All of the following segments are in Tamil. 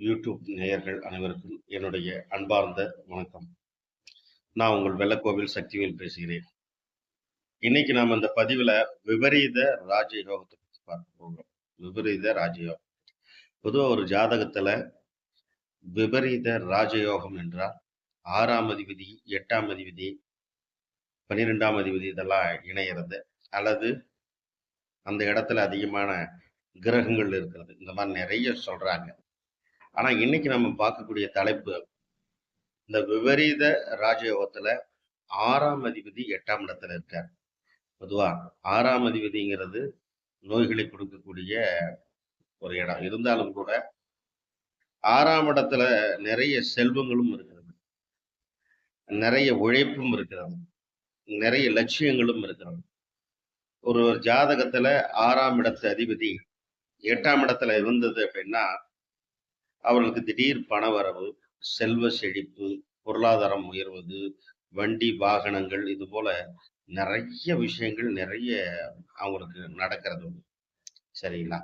யூடியூப் நேயர்கள் அனைவருக்கும் என்னுடைய அன்பார்ந்த வணக்கம். நான் உங்கள் வெள்ளக்கோவில் சக்திவேல் பேசுகிறேன். இன்னைக்கு நாம் இந்த பதிவில் விபரீத ராஜயோகத்தை பற்றி பார்க்க போகிறோம் விபரீத ராஜயோகம். பொதுவாக ஒரு ஜாதகத்தில் விபரீத ராஜயோகம் என்றால் ஆறாம் அதிபதி எட்டாம் அதிபதி பன்னிரெண்டாம் அதிபதி இதெல்லாம் இணையிறது. அல்லது அந்த இடத்துல அதிகமான கிரகங்கள் இருக்கிறது. இந்த மாதிரி நிறைய சொல்றாங்க. ஆனா இன்னைக்கு நம்ம பார்க்கக்கூடிய தலைப்பு இந்த விபரீத ராஜயோகத்தில் ஆறாம் அதிபதி எட்டாம் இடத்துல இருக்கார். பொதுவா ஆறாம் அதிபதிங்கிறது நோய்களை கொடுக்கக்கூடிய ஒரு இடம். இருந்தாலும் கூட ஆறாம் இடத்துல நிறைய செல்வங்களும் இருக்கிறது. நிறைய உழைப்பும் இருக்கிறது. நிறைய லட்சியங்களும் இருக்கிறது. ஒரு ஜாதகத்துல ஆறாம் இடத்து அதிபதி எட்டாம் இடத்துல இருந்தது அப்படின்னா அவர்களுக்கு திடீர் பண வரவு செல்வ செழிப்பு பொருளாதாரம் உயர்வது வண்டி வாகனங்கள் இது போல நிறைய விஷயங்கள் நிறைய அவங்களுக்கு நடக்கிறது உண்டு. சரிங்களா?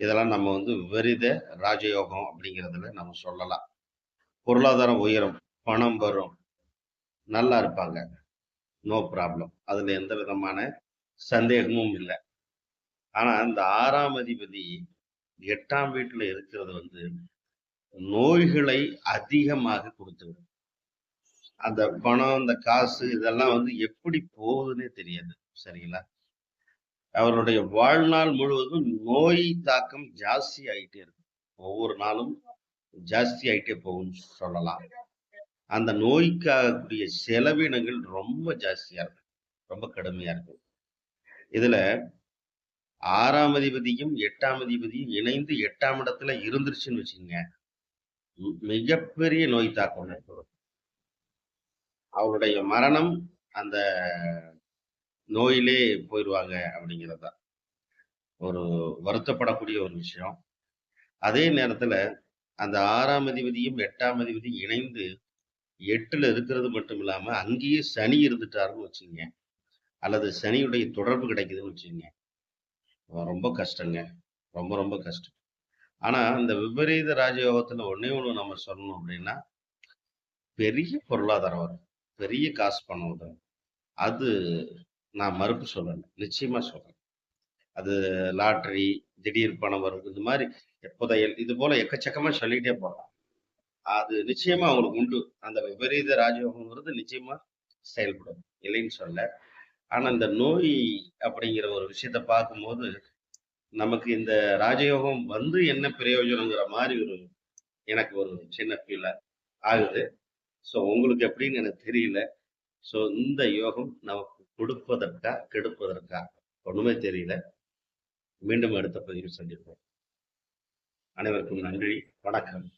இதெல்லாம் நம்ம வந்து விபரீத ராஜயோகம் அப்படிங்கிறதுல நம்ம சொல்லலாம். பொருளாதாரம் உயரும் பணம் வரும் நல்லா இருப்பாங்க. நோ ப்ராப்ளம் அதுல எந்த விதமான சந்தேகமும் இல்லை. ஆனா இந்த ஆறாம் அதிபதி எட்டாம் வீட்டுல இருக்கிறது வந்து நோய்களை அதிகமாக கொடுத்துவிடும். அந்த பணம் அந்த காசு இதெல்லாம் வந்து எப்படி போகுதுன்னே தெரியாது சரிங்களா? அவருடைய வாழ்நாள் முழுவதும் நோய் தாக்கம் ஜாஸ்தி ஆயிட்டே இருக்கும் ஒவ்வொரு நாளும் ஜாஸ்தி ஆகிட்டே போகும்னு சொல்லலாம். அந்த நோய்க்காகக்கூடிய செலவினங்கள் ரொம்ப ஜாஸ்தியா இருக்கும் ரொம்ப கடுமையா இருக்கும் இதுல ஆறாம் அதிபதியும் எட்டாம் அதிபதியும் இணைந்து எட்டாம் இடத்துல இருந்துருச்சுன்னு வச்சுக்கோங்க. மிகப்பெரிய நோய் தாக்கம் ஏற்படும். அவருடைய மரணம் அந்த நோயிலே போயிடுவாங்க அப்படிங்கிறது தான் ஒரு வருத்தப்படக்கூடிய ஒரு விஷயம். அதே நேரத்துல அந்த ஆறாம் அதிபதியும் எட்டாம் அதிபதியும் இணைந்து எட்டுல இருக்கிறது மட்டும் இல்லாம அங்கேயே சனி இருந்துட்டாருன்னு வச்சுங்க அல்லது சனியுடைய தொடர்பு கிடைக்குதுன்னு வச்சுங்க ரொம்ப கஷ்டங்க. ரொம்ப ரொம்ப கஷ்டம். ஆனால் இந்த விபரீத ராஜயோகத்தில் ஒன்றே ஒன்று நம்ம சொல்லணும் அப்படின்னா பெரிய பொருளாதாரம் வரும். பெரிய காசு பணம் வரும். அது நான் மறுப்பு சொல்லலை. நிச்சயமாக சொல்கிறேன் அது லாட்ரி திடீர் பணம் வரும். இது மாதிரி புதையல் இது போல் எக்கச்சக்கமாக சொல்லிகிட்டே போகலாம். அது நிச்சயமாக அவங்களுக்கு உண்டு. அந்த விபரீத ராஜயோகங்கிறது நிச்சயமாக செயல்படும். இல்லைன்னு சொல்ல ஆனால் இந்த நோய் அப்படிங்கிற ஒரு விஷயத்த பார்க்கும்போது நமக்கு இந்த ராஜயோகம் வந்து என்ன பிரயோஜனங்கிற மாதிரி ஒரு எனக்கு ஒரு சின்ன ஃபீல் ஆகுது. ஸோ உங்களுக்கு எப்படின்னு எனக்கு தெரியல. ஸோ இந்த யோகம் நமக்கு கொடுப்பதற்கா கெடுப்பதற்கா? ஒன்றுமே தெரியல. மீண்டும் அடுத்த பதிவு சந்திப்போம். அனைவருக்கும் நன்றி. வணக்கம்.